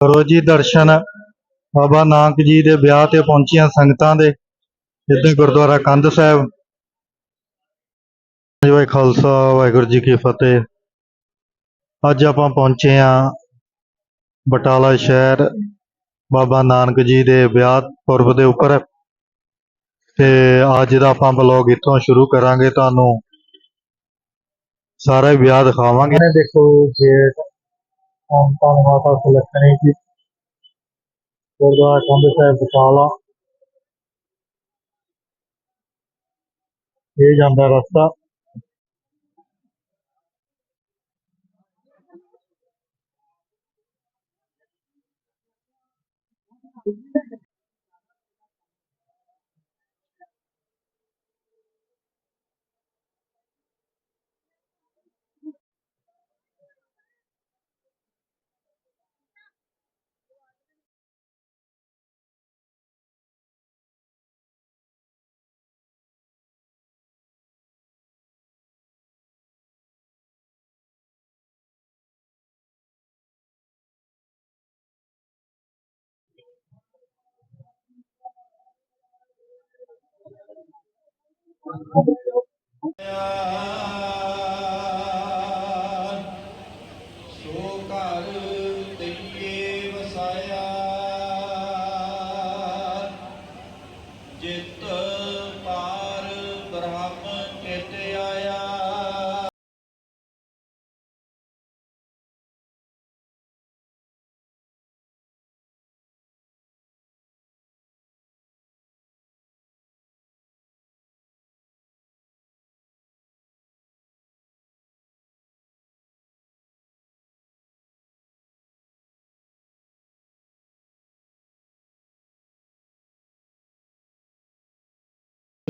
ਕਰੋ ਦਰਸ਼ਨ। ਬਾਬਾ ਨਾਨਕ ਜੀ ਦੇ ਵਿਆਹ ਤੇ ਪਹੁੰਚੀਆਂ ਸੰਗਤਾਂ ਦੇ ਇੱਥੇ ਗੁਰਦੁਆਰਾ ਕੰਧ ਸਾਹਿਬ। ਵਾਹਿ ਖਾਲਸਾ, ਵਾਹਿਗੁਰੂ ਜੀ ਕੀ ਫਤਿਹ। ਅੱਜ ਆਪਾਂ ਪਹੁੰਚੇ ਆ ਬਟਾਲਾ ਸ਼ਹਿਰ, ਬਾਬਾ ਨਾਨਕ ਜੀ ਦੇ ਵਿਆਹ ਪੁਰਬ ਦੇ ਉੱਪਰ। ਤੇ ਅੱਜ ਦਾ ਆਪਾਂ ਬਲੌਗ ਇੱਥੋਂ ਸ਼ੁਰੂ ਕਰਾਂਗੇ, ਤੁਹਾਨੂੰ ਸਾਰਾ ਵਿਆਹ ਦਿਖਾਵਾਂਗੇ। ਦੇਖੋ ਗੇਟ ਹੁਣ ਤੁਹਾਨੂੰ ਮਾਤਾ ਸੁਲੱਖਣੀ ਜੀ ਗੁਰਦੁਆਰਾ ਕੰਧ ਸਾਹਿਬ ਵਿਸ਼ਾਲਾ। ਇਹ ਜਾਂਦਾ ਰਸਤਾ। ਸੋ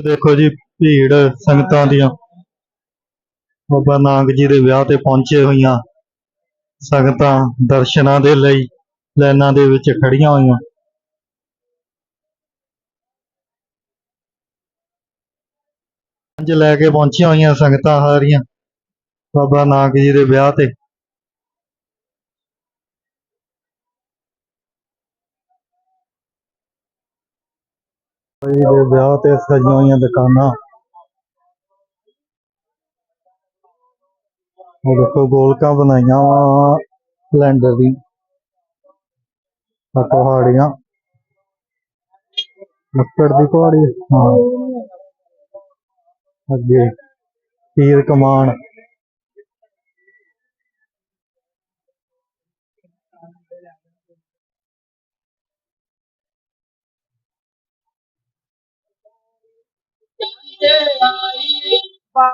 ਦੇਖੋ ਜੀ, ਭੀੜ ਸੰਗਤਾਂ ਦੀਆਂ। ਬਾਬਾ ਨਾਨਕ ਜੀ ਦੇ ਵਿਆਹ ਤੇ ਪਹੁੰਚੇ ਹੋਈਆਂ ਸੰਗਤਾਂ ਦਰਸ਼ਨਾਂ ਦੇ ਲਈ ਲਾਈਨਾਂ ਦੇ ਵਿੱਚ ਖੜੀਆਂ ਹੋਈਆਂ। ਪੰਜ ਲੈ ਕੇ ਪਹੁੰਚੀਆਂ ਹੋਈਆਂ ਸੰਗਤਾਂ ਸਾਰੀਆਂ ਬਾਬਾ ਨਾਨਕ ਜੀ ਦੇ ਵਿਆਹ ਤੇ ਦੇ ਵਿਆਹ ਤੇ ਸਜੀਆਂ ਹੋਈਆਂ ਦੁਕਾਨਾਂ। ਉਹ ਦੇਖੋ, ਗੋਲਕਾਂ ਬਣਾਈਆਂ ਵਾ ਲੈਂਡਰ ਦੀ, ਆ ਕੁਹਾੜੀਆਂ। ਲੱਕੜ ਦੀ ਕੁਹਾੜੀ, ਹਾਂ। ਅੱਗੇ, ਤੀਰ ਕਮਾਨ।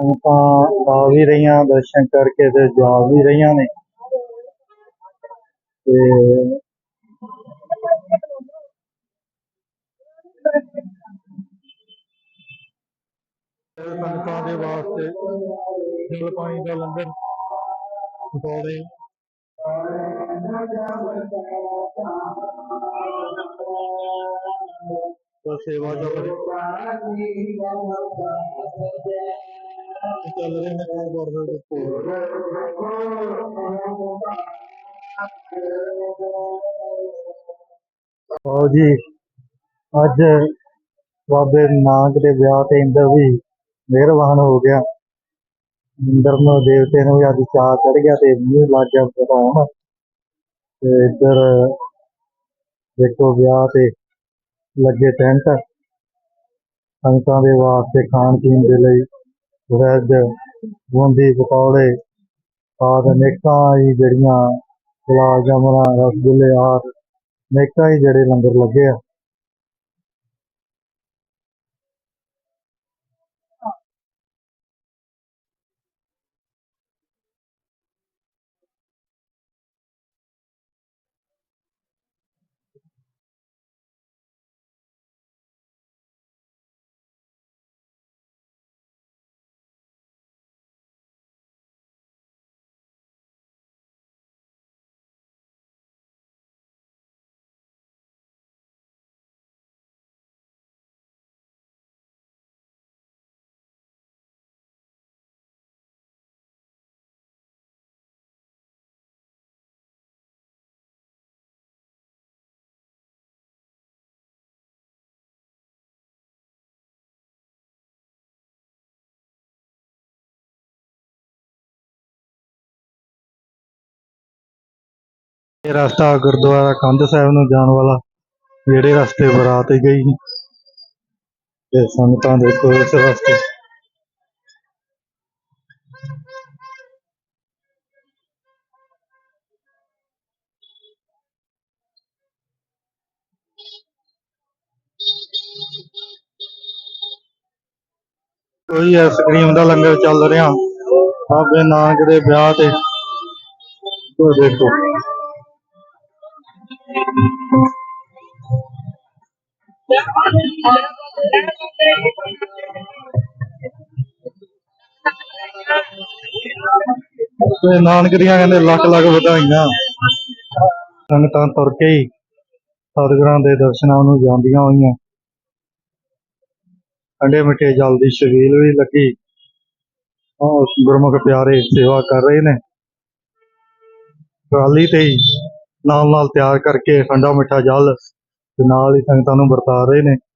ਸੰਗਤਾਂ ਆ ਵੀ ਰਹੀਆਂ ਦਰਸ਼ਨ ਕਰਕੇ ਤੇ ਜਾ ਵੀ ਰਹੀਆਂ ਨੇ ਤੇ ਸੰਗਤਾਂ ਦੇ ਵਾਸਤੇ ਜਲ ਪਾਣੀ ਦਾ ਲੰਗਰ ਪਕੌੜੇ ਦਾ ਸੇਵਾ ਚੱਲ ਰਹੀ ਚੱਲ ਰਹੇ ਨੇ ਗੁਰਦੁਆਰੇ ਦੇ ਕੋਲ ਆਓ ਜੀ, ਅੱਜ ਬਾਬੇ ਨਾਨਕ ਦੇ ਵਿਆਹ ਤੇ ਇੰਦਰ ਵੀ ਮਿਹਰਬਾਨ ਹੋ ਗਿਆ। ਇੰਦਰ ਨੂੰ ਦੇਵਤੇ ਨੂੰ ਵੀ ਅੱਜ ਚਾਅ ਚੜ ਗਿਆ ਤੇ ਮੀਂਹ ਲੱਗ ਗਿਆ ਬਤਾਉਣ ਤੇ ਇੱਧਰ ਦੇਖੋ ਵਿਆਹ ਤੇ ਲੱਗੇ ਟੈਂਟ। ਸੰਗਤਾਂ ਦੇ ਵਾਸਤੇ ਖਾਣ ਪੀਣ ਦੇ ਲਈ ਵੈਜ ਬੂੰਦੀ, ਪਕੌੜੇ, ਆਦਿ ਅਨੇਕਾਂ ਹੀ ਜਿਹੜੀਆਂ ਗੁਲਾਬ ਜਾਮੁਨਾਂ, ਰਸਗੁੱਲੇ ਆਦਿ ਅਨੇਕਾਂ ਹੀ ਜਿਹੜੇ ਲੰਗਰ ਲੱਗੇ ਆ। ਇਹ ਰਸਤਾ ਗੁਰਦੁਆਰਾ ਕੰਧ ਸਾਹਿਬ ਨੂੰ ਜਾਣ ਵਾਲਾ ਜਿਹੜੇ ਰਸਤੇ ਬਰਾਤ ਗਈ ਤੇ ਸੰਗਤਾਂ ਦੇਖੋ ਇਸ ਰਸਤੇ ਕੋਈ ਆਈਸਕ੍ਰੀਮ ਦਾ ਲੰਗਰ ਚੱਲ ਰਿਹਾ। ਬਾਬੇ ਨਾਨਕ ਦੇ ਵਿਆਹ ਤੇ। ਦੇਖੋ। ਤੇ ਨਾਨਕ ਦੀਆਂ ਕਹਿੰਦੇ ਲੱਖ ਲੱਖ ਵਧਾਈਆਂ। ਸੰਗਤਾਂ ਤੁਰ ਕੇ ਹੀ ਸਤਿਗੁਰਾਂ ਦੇ ਦਰਸ਼ਨਾਂ ਨੂੰ ਜਾਂਦੀਆਂ ਹੋਈਆਂ। ਠੰਡੇ ਮਿੱਠੇ ਜਲ ਦੀ ਛਬੀਲ ਵੀ ਲੱਗੀ। ਉਹ ਗੁਰਮੁਖ ਪਿਆਰੇ ਸੇਵਾ ਕਰ ਰਹੇ ਨੇ। ਟਰਾਲੀ ਤੇ ਹੀ ਨਾਲ ਨਾਲ ਤਿਆਰ ਕਰਕੇ ਠੰਡਾ ਮਿੱਠਾ ਜਲ ਤੇ ਨਾਲ ਹੀ ਸੰਗਤਾਂ ਨੂੰ ਵਰਤਾ ਰਹੇ ਨੇ।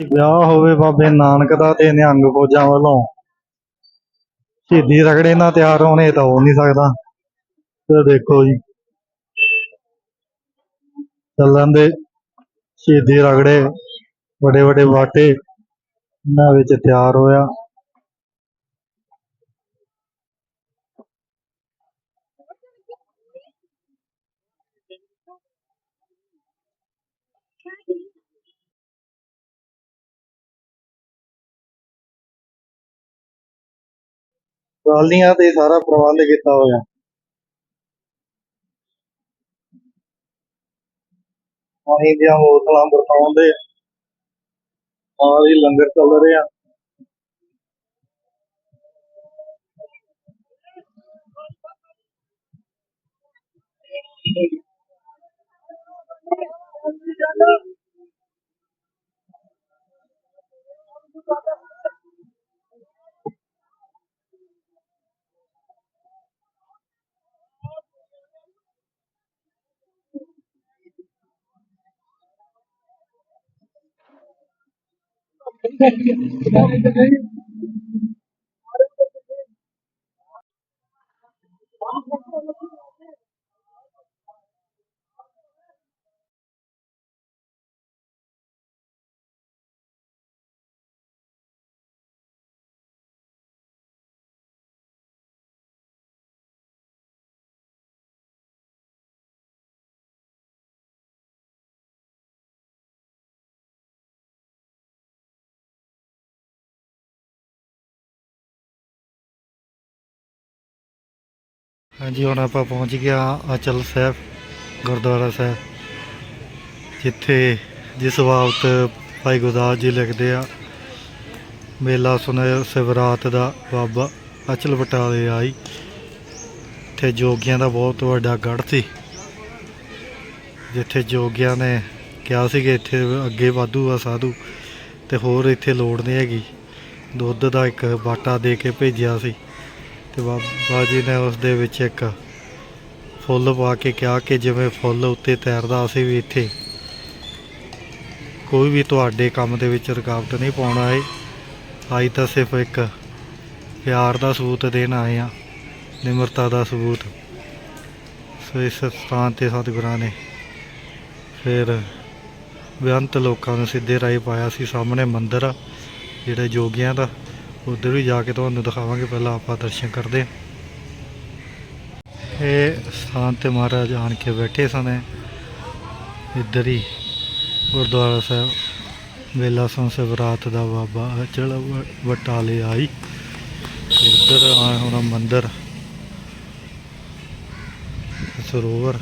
ਵਿਆਹ ਹੋਵੇ ਬਾਬੇ ਨਾਨਕ ਦਾ ਤੇ ਨਿਹੰਗ ਫੌਜਾਂ ਵੱਲੋਂ। ਸ਼ਹੀਦੀ ਰਗੜੇ ਨਾਲ ਤਿਆਰ ਹੋਣੇ ਤਾਂ ਹੋ ਨਹੀਂ ਸਕਦਾ। ਤੇ ਦੇਖੋ ਜੀ। ਚੱਲਣ ਦੇ ਸ਼ਹੀਦੀ ਰਗੜੇ ਵੱਡੇ ਵੱਡੇ ਬਾਟੇ ਇਹਨਾਂ ਵਿੱਚ ਤਿਆਰ ਹੋਇਆ। ਟਰਾਲੀਆਂ ਤੇ ਸਾਰਾ ਪ੍ਰਬੰਧ ਕੀਤਾ ਹੋਇਆ। ਪਾਣੀ ਦੀਆਂ ਬੋਤਲਾਂ ਵਰਤਾਉਂਦੇ। ਨਾਲ ਹੀ ਲੰਗਰ ਚੱਲ ਰਿਹਾ। Não, não, não, não. ਹਾਂਜੀ, ਹੁਣ ਆਪਾਂ ਪਹੁੰਚ ਗਿਆ ਅਚਲ ਸਾਹਿਬ, ਗੁਰਦੁਆਰਾ ਸਾਹਿਬ, ਜਿੱਥੇ ਜਿਸ ਬਾਬਤ ਭਾਈ ਗੁਰਦਾਸ ਜੀ ਲਿਖਦੇ ਆ, ਮੇਲਾ ਸੁਣਿਆ, ਸਿਵਰਾਤ ਦਾ ਬਾਬਾ ਅਚਲ ਬਟਾਲੇ ਆਈ ਇੱਥੇ ਜੋਗੀਆਂ ਦਾ ਬਹੁਤ ਵੱਡਾ ਗੜ੍ਹ ਸੀ, ਜਿੱਥੇ ਜੋਗੀਆਂ ਨੇ ਕਿਹਾ ਸੀ ਕਿ ਇੱਥੇ ਅੱਗੇ ਵਾਧੂ ਆ ਸਾਧੂ, ਤੇ ਹੋਰ ਇੱਥੇ ਲੋੜ ਨਹੀਂ ਹੈਗੀ, ਦੁੱਧ ਦਾ ਇੱਕ ਬਾਟਾ ਦੇ ਕੇ ਭੇਜਿਆ ਸੀ। ਤੇ ਬਾਬਾ ਜੀ ਨੇ ਉਸ ਦੇ ਵਿੱਚ ਇੱਕ ਫੁੱਲ ਪਾ ਕੇ ਕਿਹਾ ਕਿ ਜਿਵੇਂ ਫੁੱਲ ਉੱਤੇ ਤੈਰਦਾ ਅਸੀਂ ਵੀ ਇੱਥੇ। ਕੋਈ ਵੀ ਤੁਹਾਡੇ ਕੰਮ ਦੇ ਵਿੱਚ ਰੁਕਾਵਟ ਨਹੀਂ ਪਾਉਣਾ ਹੈ ਅੱਜ ਤਾਂ ਸਿਰਫ ਇੱਕ ਪਿਆਰ ਦਾ ਸਬੂਤ ਦੇਣ ਆਏ ਆ ਨਿਮਰਤਾ ਦਾ ਸਬੂਤ। ਸੋ ਇਸ ਸਥਾਨ ਤੇ ਸਤਿਗੁਰਾਂ ਨੇ ਫਿਰ ਬੇਅੰਤ ਲੋਕਾਂ ਨੂੰ ਸਿੱਧੇ ਰਾਹ ਪਾਇਆ ਸੀ। ਸਾਹਮਣੇ ਮੰਦਿਰ ਆ, ਜਿਹੜਾ ਜੋਗੀਆਂ ਦਾ। ਉਧਰ ਵੀ ਜਾ ਕੇ ਤੁਹਾਨੂੰ ਦਿਖਾਵਾਂਗੇ, ਪਹਿਲਾਂ ਆਪਾਂ ਦਰਸ਼ਨ ਕਰਦੇ ਇਹ ਸਥਾਨ ਤੇ ਮਹਾਰਾਜ ਆਣ ਕੇ ਬੈਠੇ ਸਨ। ਇੱਧਰ ਹੀ ਗੁਰਦੁਆਰਾ ਸਾਹਿਬ ਵੇਲਾ ਸੋਂ ਸਿਵਰਾਤ ਦਾ ਬਾਬਾ ਅਚਲ ਬਟਾਲੇ ਆਈ। ਤੇ ਇੱਧਰ ਆ ਹੁਣ ਮੰਦਿਰ, ਸਰੋਵਰ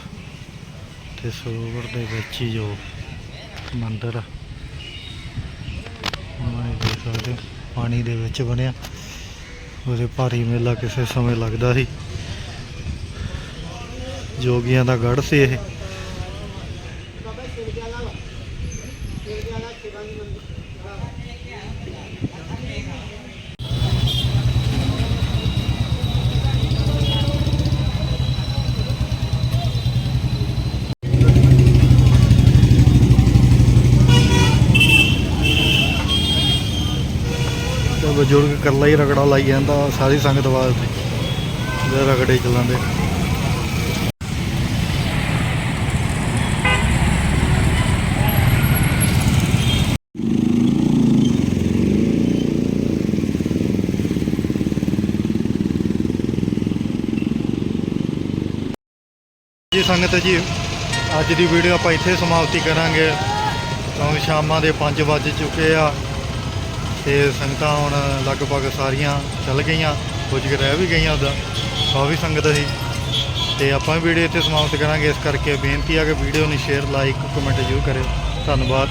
ਤੇ ਸਰੋਵਰ ਦੇ ਵਿੱਚ ਹੀ ਜੋ ਮੰਦਿਰ ਮੈਂ ਦੇਖ ਸਕਦੇ ਪਾਣੀ ਦੇ ਵਿੱਚ ਬਣਿਆ। ਉਹਦੇ ਭਾਰੀ ਮੇਲਾ ਕਿਸੇ ਸਮੇਂ ਲੱਗਦਾ ਸੀ। ਜੋਗੀਆਂ ਦਾ ਗੜ੍ਹ ਸੀ ਇਹ। ਤੇ ਬਜ਼ੁਰਗ ਇਕੱਲਾ ਹੀ ਰਗੜਾ ਲਾਈ ਜਾਂਦਾ, ਸਾਰੀ ਸੰਗਤ ਵਾਸਤੇ ਜੇ ਰਗੜੇ ਚਲਾਉਂਦੇ। ਜੀ ਸੰਗਤ ਜੀ, ਅੱਜ ਦੀ ਵੀਡੀਓ ਆਪਾਂ ਇੱਥੇ ਸਮਾਪਤੀ ਕਰਾਂਗੇ। ਤਾਂ ਸ਼ਾਮਾਂ ਦੇ 5 ਵੱਜ ਚੁੱਕੇ ਆ। ਤੇ ਸੰਗਤਾਂ ਹੁਣ ਲਗਭਗ ਸਾਰੀਆਂ ਚੱਲ ਗਈਆਂ, ਕੁਝ ਕੁ ਰਹਿ ਵੀ ਗਈਆਂ ਉਹਦਾ ਕਾਫੀ ਸੰਗਤ ਸੀ। ਤੇ ਆਪਾਂ ਵੀਡੀਓ ਇੱਥੇ ਸਮਾਪਤ ਕਰਾਂਗੇ, ਇਸ ਕਰਕੇ ਬੇਨਤੀ ਆ ਕਿ ਵੀਡੀਓ ਨੂੰ ਸ਼ੇਅਰ, ਲਾਈਕ, ਕਮੈਂਟ ਜ਼ਰੂਰ ਕਰਿਓ। ਧੰਨਵਾਦ।